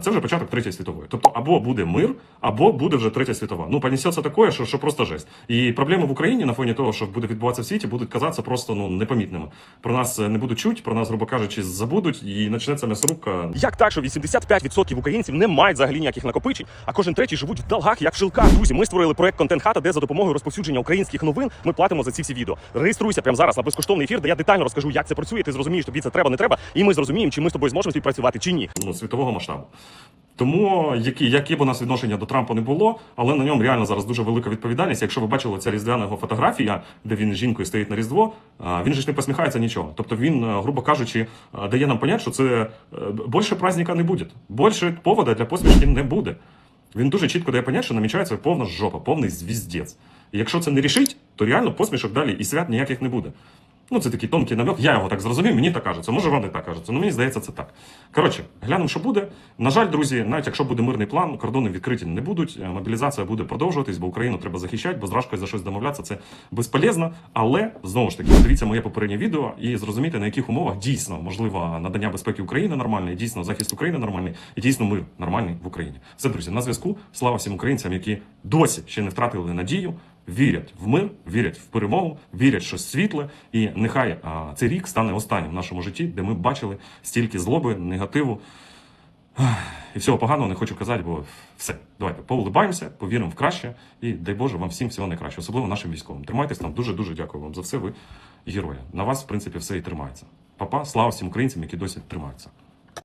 це вже початок третьої світової. Тобто або буде мир, або буде вже третя світова. Ну, понесеться таке, що, що просто жесть. І проблеми в Україні на фоні того, що буде відбуватися в світі, будуть казатися просто ну непомітними. Про нас е, не будуть чуть, про нас, грубо кажучи, забудуть, і почнеться м'ясорубка. Як так, що 85% українців не мають взагалі ніяких накопичень, а кожен третій живуть в долгах, як в шилках. Друзі, ми створили проект Контент Хата, де за допомогою розповсюдження українських новин ми платимо за ці всі відео. Реєструйся прямо зараз на безкоштовний ефір, де я детально розкажу, як це працює. Ти зрозумієш, тобі це треба, не треба, і ми зрозуміємо, чи ми з тобою зможемо співпрацювати чи ні. ну, світового масштабу. Тому які, які б у нас відношення до Трампа не було, але на ньому реально зараз дуже велика відповідальність. Якщо ви бачили ця різдвяна його фотографія, де він з жінкою стоїть на Різдво, він же ж не посміхається нічого. Тобто він, е, грубо кажучи, е, дає нам понять, що це е, більше праздника не буде. Більше повода для посмішки не буде. Він дуже чітко дає понять, що намічається повна жопа, повний звіздець. І якщо це не рішить, то реально посмішок далі і свят ніяких не буде. Ну, це такий тонкий намек. Я його так зрозумів, мені так кажеться. Може, не так кажеться. Ну, мені здається, це так. Коротше, глянемо, що буде. На жаль, друзі, навіть якщо буде мирний план, кордони відкриті не будуть. е, Мобілізація буде продовжуватись, бо Україну треба захищати, бо з за щось домовлятися це безполезно. Але знову ж таки, дивіться моє попереднє відео і зрозумійте, на яких умовах дійсно можливо надання безпеки України нормальне, дійсно захист України нормальний, і дійсно мир нормальний в Україні. Все, друзі, на зв'язку. Слава всім українцям, які досі ще не втратили надію. Вірять в мир, вірять в перемогу, вірять, що світле, і нехай а, цей рік стане останнім в нашому житті, де ми бачили стільки злоби, негативу і всього поганого не хочу казати, бо все. Давайте поулибаємося, повіримо в краще, і дай Боже вам всім всього найкраще, особливо нашим військовим. Тримайтесь там. Дуже дуже дякую вам за все. Ви герої. На вас, в принципі, все і тримається. Папа, слава всім українцям, які досі тримаються.